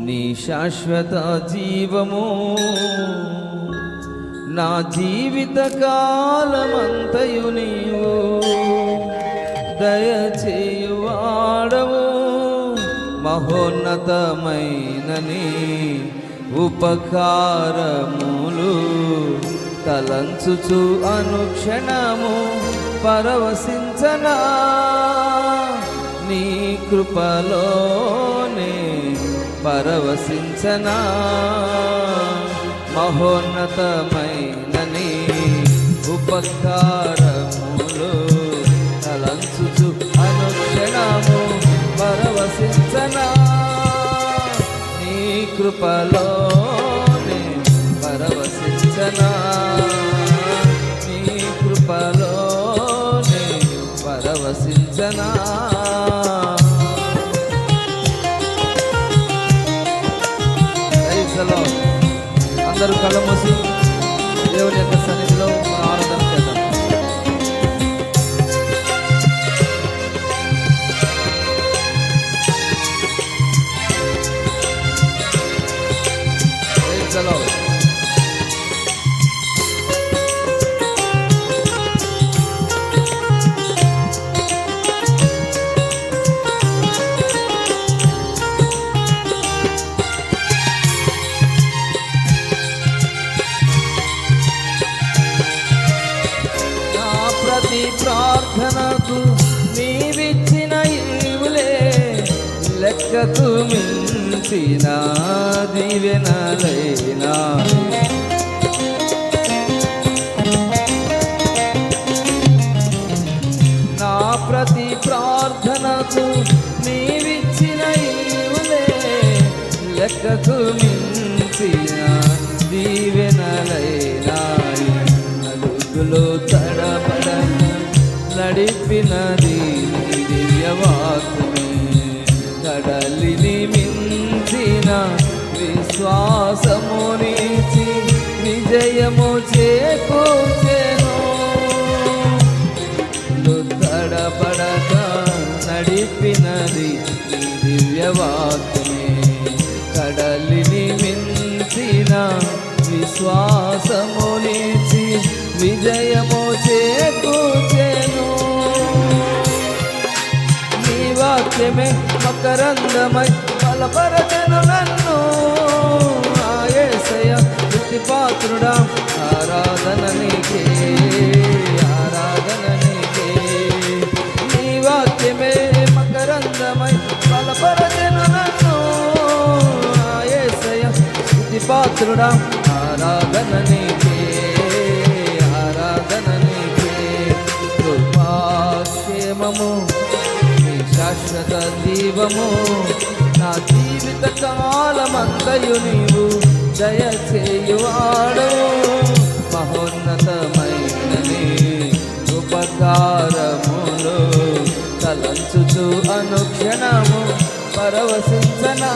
నీ శాశ్వత జీవము నా జీవిత కాలమంతయు నీవు. దయచేయువాడవు మహోన్నతమైన నీ ఉపకారములు. తలంచుచు అనుక్షణము పరవశించనా? నీ కృపలోనే పరవశించనా? మహోన్నతమైనని ఉపకారములు తలంచుచు అనుక్షణము పరవశించనా? నీ కృపలో పరవశించనా అందరూ కళ్ళ మూసి దేవుని యొక్క సన్నిధిలో దీవెనలైనా నా ప్రతి ప్రార్థనకు నీవిచ్చిన ఈవులే లెక్కకు విశ్వాసమునిచి విజయము చేకూర్చెను తడబడక నడిపినది దివ్యవాక్యమే. కడలిని మించిన విశ్వాసమునిచి విజయము చేకూర్చెను నీ వాక్యమే మకరందమై బలపరచను నన్ను. ఆయేసయ స్థుతి పాత్రుడా ఆరాధన నీకే ఆరాధన నీకే. నీ వాక్యమే మకరందమై బలపరచను నన్ను. ఆయేసయ స్థుతి పాత్రుడా ఆరాధన నీకే ఆరాధన నీకే. కృపాక్షేమము శాశ్వత జీవము నా జీవిత కాలమందయు నీవు దయచేయువాడు మహోన్నతమైనని ఉపకారములు తలంచుచు అనుక్షణము పరవశించనా.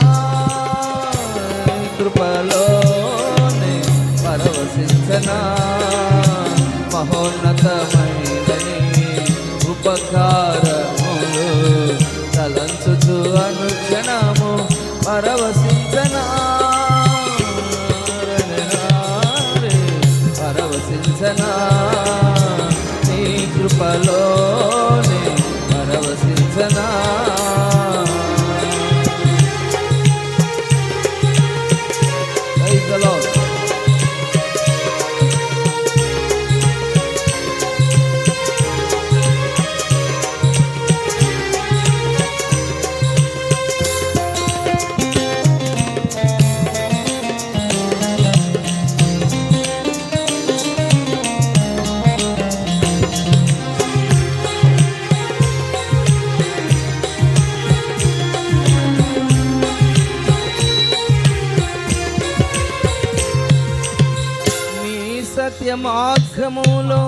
కృపలోనే పరవశించనా. సత్య మార్గములో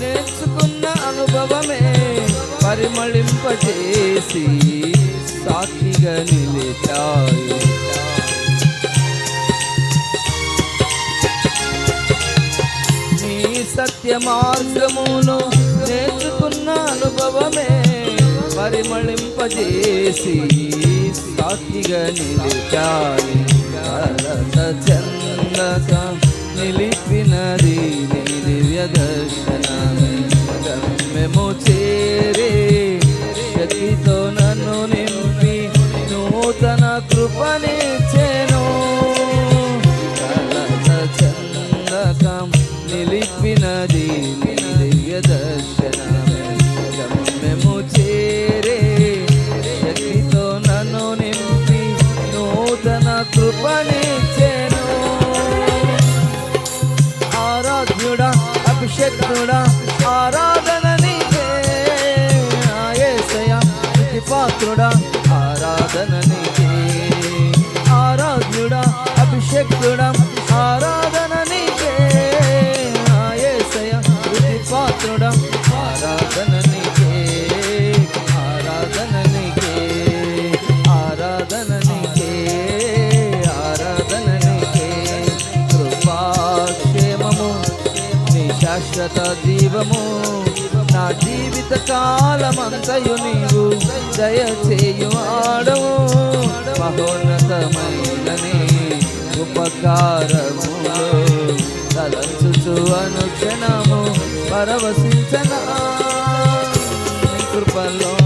నేర్చుకున్న అనుభవమే పరిమళింపచేసి సాక్షిగా నిలిచాయి. నీ సత్య మార్గములో నేర్చుకున్న అనుభవమే పరిమళింపజేసి సాక్షిగా నిలిచాయి. కలత నిలిపినది నీ దివ్య దర్శనమే గమ్యము చేరే శక్తితో అభిషేకుడా ఆరాధన నీకే. ఆరాధ్యుడా అభిషేకుడా ఆరాధన నీకే. ఆయేసయ స్తుతి పాత్రుడా ఆరాధన నీకే. ఆరాధన నీకే. ఆరాధన నీకే. ఆరాధన నీకే. కృపాక్షేమము నీ శాశ్వత జీవము జీవిత కాలమంతయు నీవు దయచేయు ఆడవు మహోన్నతమైన నీ ఉపకారములో తలంచుచు అనుక్షణము పరవశించనా. కృపలో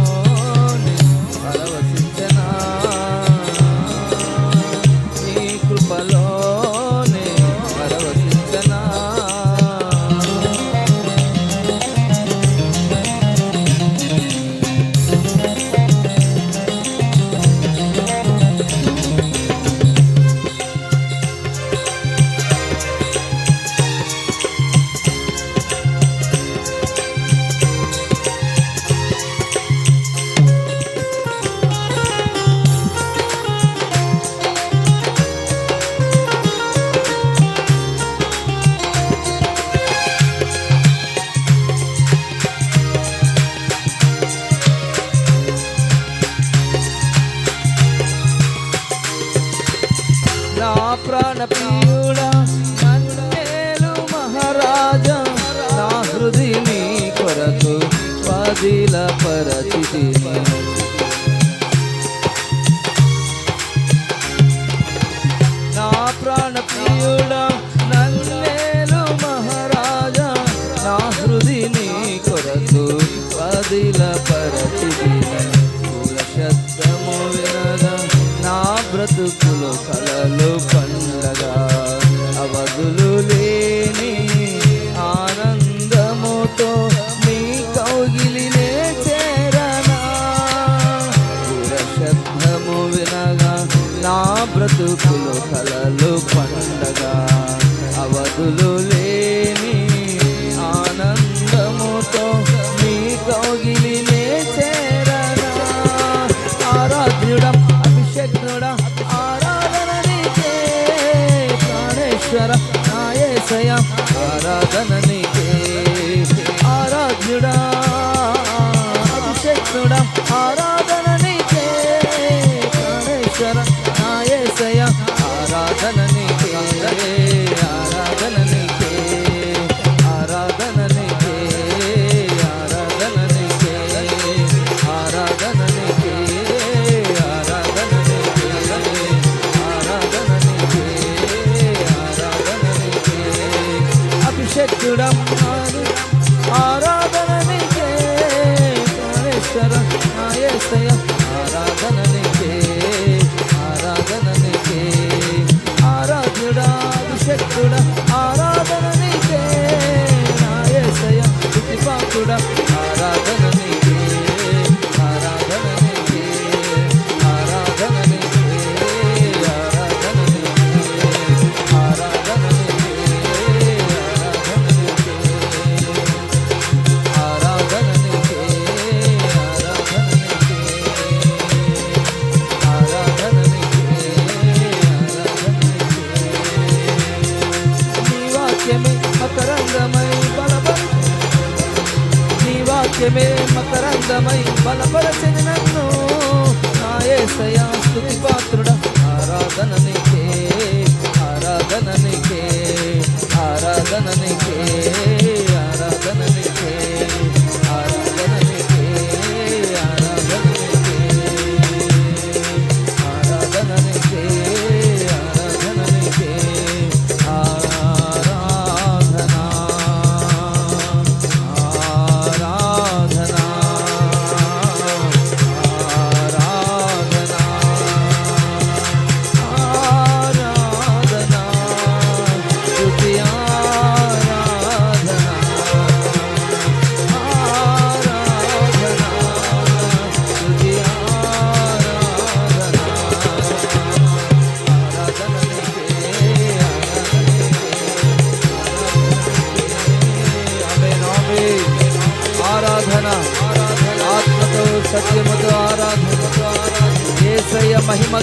పరచితి నా ప్రాణ ప్రియుడా నన్నేలు మహారాజా నా హృది కొరకు పదిల పరచితి. శబ్దము వినగా నా బ్రతుకులు కలలు పండగా. అవధులు లేని ప్రాణేశ్వర నాయసయ ఆరాధన నీకే. ఆరాధ్యుడా వాక్యమే మకరందమై బలపరచని నన్ను. నాయసయా స్థుతి పాత్రుడ ఆరాధన నీకే ఆరాధన నీకే ఆరాధన నీకే ఆరాధన నీకే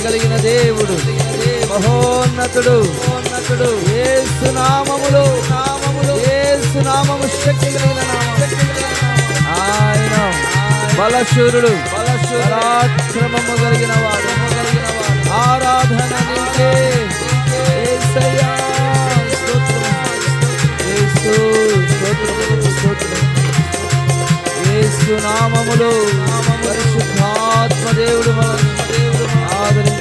కలిగిన దేవుడు మహోన్నతుడు. మహోన్నతుడు. ఏసు నామములు నామములు ఏసు నామము శక్తి కలిగిన ఆయన. బలశూరుడు. బలశూరాక్రమము కలిగిన వాడు. కలిగిన ఆరాధన నీకే. నామములు. పరిశుద్ధాత్మ దేవుడు మన దేవుడు ಮಾದರಿ